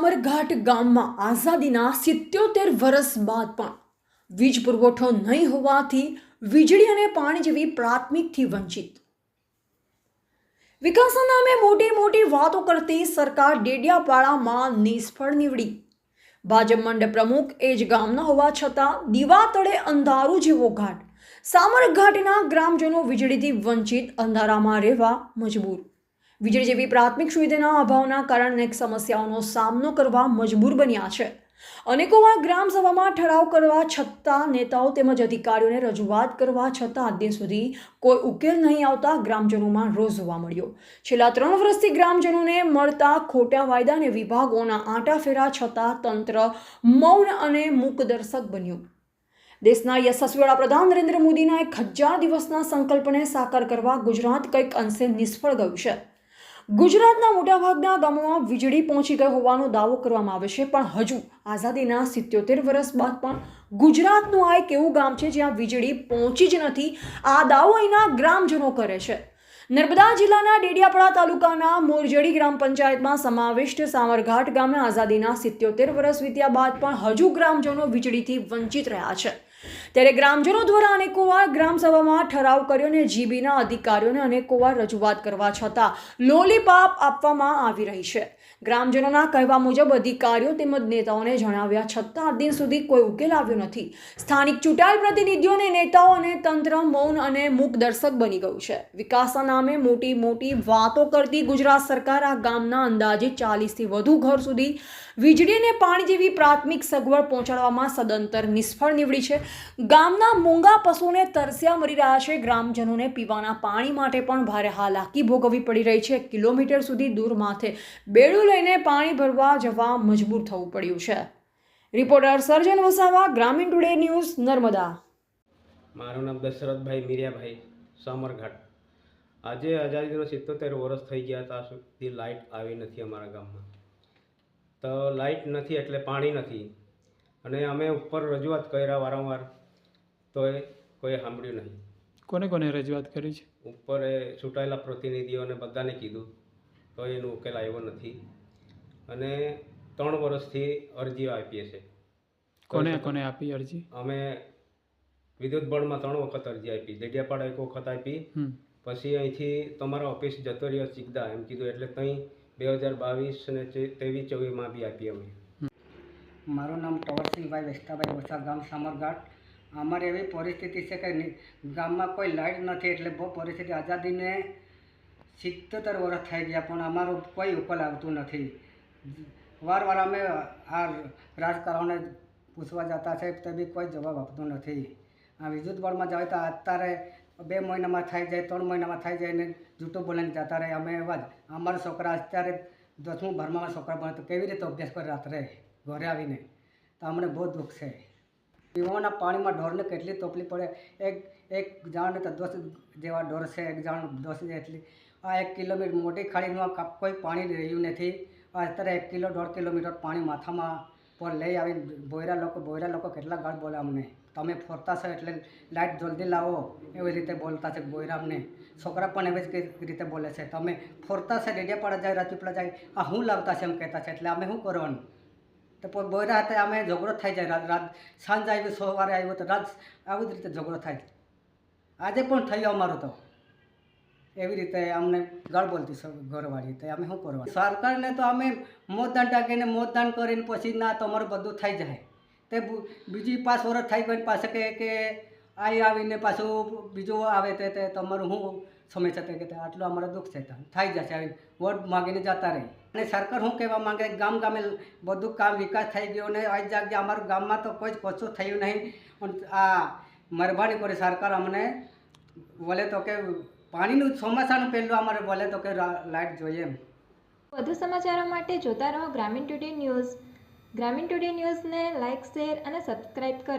સામરઘાટ ગામમાં આઝાદીના સિત્યોતેર વર્ષ બાદ પણ વીજ પુરવઠો નહીં હોવાથી વીજળી અને પાણી જેવી પ્રાથમિકથી વંચિત. વિકાસના નામે મોટી મોટી વાતો કરતી સરકાર ડેડિયાપાડામાં નિષ્ફળ નીવડી. ભાજપ મંડળ પ્રમુખ એ જ ગામના હોવા છતાં દીવા તળે અંધારું જેવો ઘાટ. સામરઘાટના ગ્રામજનો વીજળીથી વંચિત, અંધારામાં રહેવા મજબૂર. વીજળી જેવી પ્રાથમિક સુવિધાના અભાવના કારણે અનેક સમસ્યાઓનો સામનો કરવા મજબૂર બન્યા છે. અનેકો વાર ગ્રામસભામાં ઠરાવ કરવા છતાં નેતાઓ તેમજ અધિકારીઓને રજૂઆત કરવા છતાં દિન સુધી કોઈ ઉકેલ નહીં આવતા ગ્રામજનોમાં રોષ જોવા મળ્યો. છેલ્લા ત્રણ વર્ષથી ગ્રામજનોને મળતા ખોટા વાયદા અને વિભાગોના આંટાફેરા છતાં તંત્ર મૌન અને મૂકદર્શક બન્યું. દેશના યશસ્વી વડાપ્રધાન નરેન્દ્ર મોદીના એક હજાર દિવસના સંકલ્પને સાકાર કરવા ગુજરાત કંઈક અંશે નિષ્ફળ ગયું છે. ગુજરાતના મોટાભાગના ગામોમાં વીજળી પહોંચી ગઈ હોવાનો દાવો કરવામાં આવે છે, પણ હજુ આઝાદીના સિત્યોતેર વર્ષ બાદ પણ ગુજરાતનું આ એક એવું ગામ છે જ્યાં વીજળી પહોંચી જ નથી. આ દાવો અહીંના ગ્રામજનો કરે છે. નર્મદા જિલ્લાના ડેડિયાપાડા તાલુકાના મોરજડી ગ્રામ પંચાયતમાં સમાવિષ્ટ સામરઘાટ ગામે આઝાદીના સિત્યોતેર વર્ષ વીત્યા બાદ પણ હજુ ગ્રામજનો વીજળીથી વંચિત રહ્યા છે. ત્યારે ગ્રામજનો દ્વારા અનેકોવાર ગ્રામસભામાં ઠરાવ કર્યો અને જીબીના અધિકારીઓને અનેકોવાર રજૂઆત કરવા છતાં લોલીપાપ આપવામાં આવી રહી છે. ગ્રામજનોના કહેવા મુજબ અધિકારીઓ તેમજ નેતાઓને જણાવ્યા છતાં આ દિન સુધી કોઈ ઉકેલ આવ્યો નથી. સ્થાનિક ચૂંટાયેલ પ્રતિનિધિઓ અને નેતાઓ અને તંત્ર મૌન અને મૂકદર્શક બની ગયું છે. વિકાસના નામે મોટી મોટી વાતો કરતી ગુજરાત સરકાર આ ગામના અંદાજે ચાલીસથી વધુ ઘર સુધી વીજળી અને પાણી જેવી પ્રાથમિક સગવડ પહોંચાડવામાં સદંતર નિષ્ફળ નીવડી છે. ગામના મૂંગા પશુને તરસ્યા મરી રહ્યા છે. ગ્રામજનોને પીવાના પાણી માટે પણ ભારે હાલાકી ભોગવવી પડી રહી છે. કિલોમીટર સુધી દૂર માથે બેડું લઈને પાણી ભરવા જવા મજબૂર થવું પડ્યું છે. રિપોર્ટર સર્જન વસાવા ગ્રામીણ ટુડે ન્યૂઝ નર્મદા. મારું નામ દશરથભાઈ મીરિયાભાઈ સામરઘાટ. આજે આઝાદીનો સિત્તોતેર વર્ષ થઈ ગયા હતા સુધી લાઇટ આવી નથી અમારા ગામમાં. તો લાઇટ નથી એટલે પાણી નથી. અને અમે ઉપર રજૂઆત કર્યા વારંવાર તોય કોઈ સાંભળ્યું નહીં. કોને કોને રજૂઆત કરી છે? ઉપર એ ચૂંટાયેલા પ્રતિનિધિઓને બધાને કીધું તો એનો ઉકેલ આવ્યો નથી. અને ત્રણ વર્ષથી અરજીઓ આપીએ છીએ. કોને કોને આપી અરજી? અમે વિદ્યુત બોર્ડમાં ત્રણ વખત અરજી આપી. દેડિયાપાડા એક વખત આપી. પછી અહીંથી તમારા ઓફિસ જતો રહ્યો ચીકદા એમ કીધું એટલે ત્યાં બે હજાર બાવીસ અને ત્રેવીસ ચોવીસમાં બી આપી અમે. મારું નામ ટવરસિંહભાઈ વેસ્તાભાઈ ઓછા ગામ સામરઘાટ. અમારે એવી પરિસ્થિતિ છે કે ની- ગામમાં કોઈ લાઇટ નથી એટલે બહુ પરિસ્થિતિ. આઝાદીને સિત્તોતેર વર્ષ થઈ ગયા પણ અમારું કોઈ ઉકેલ આવતું નથી. વાર વાર અમે આ રાજકારણને પૂછવા જતા છે, તે બી કોઈ જવાબ આપતો નથી. આ વિદ્યુત બોર્ડમાં જાય તો અત્યારે બે મહિનામાં થઈ જાય, ત્રણ મહિનામાં થઈ જાય ને જૂઠું બોલાઈને જતા રહે. અમે એવા જ. અમારા છોકરા અત્યારે દસમું ભરવામાં છોકરા ભણે તો કેવી રીતે અભ્યાસ કરે રાત્રે? ઘરે આવીને. તો અમને બહુ દુઃખ છે. પીવાના પાણીમાં ઢોરને કેટલી તકલીફ પડે? એક એક જાણને તો દસ જેવા ઢોર છે, એક જાણ દસ જેટલી. આ એક કિલોમીટર મોટી ખાડીમાં કોઈ પાણી રહ્યું નથી. અત્યારે એક કિલો, દોઢ કિલોમીટર પાણી માથામાં પર લઈ આવી. બોયરા લોકો બોયરા લોકો કેટલા ગાળ બોલે અમને. તમે ફરતા છો એટલે લાઇટ જલ્દી લાવો, એવી રીતે બોલતા છે બોયરા અમને છોકરા પણ એવી જ રીતે બોલે છે. તમે ફરતા છે રેડિયા પાડા જાય રાજપીપળા જાય, આ હું લાવતા છે એમ કહેતા છે, એટલે અમે શું કરવાનું? તો બોયરા હતા અમે ઝઘડો થઈ જાય, રાત રાત, સાંજ આવ્યું સવારે આવ્યું તો રાત, આવી જ રીતે ઝઘડો થાય. આજે પણ થયો અમારું તો. એવી રીતે અમને ગળ બોલતી સ- ઘરવાળી તો અમે શું કરવા? સરકારને તો અમે મતદાન ટાંકીને મતદાન કરીને પછી ના તમારું બધું થઈ જાય. તે બીજી પાંચ વર્ષ થઈ ગઈ પાસે કે કે અહીં આવીને પાછું બીજું આવે તે તમારું શું સમસ્યા તે કે આટલું અમારે દુઃખ છે થઈ જશે, આવી વોટ માગીને જતા રહી. અને સરકાર શું કહેવા માંગે, ગામ ગામે બધું કામ વિકાસ થઈ ગયો ને આ જગ્યાએ અમારું ગામમાં તો કોઈ જ કશું થયું નહીં. આ મહેરબાની કરી સરકાર અમને વલે તો કે પાણીનું ચોમાસાનું પહેલું અમારે બોલે તો કે લાઇટ જોઈએ એમ. વધુ સમાચારો માટે જોતા રહો Gramin today news. Gramin today ન્યૂઝને લાઇક શેર અને સબસ્ક્રાઇબ કરો.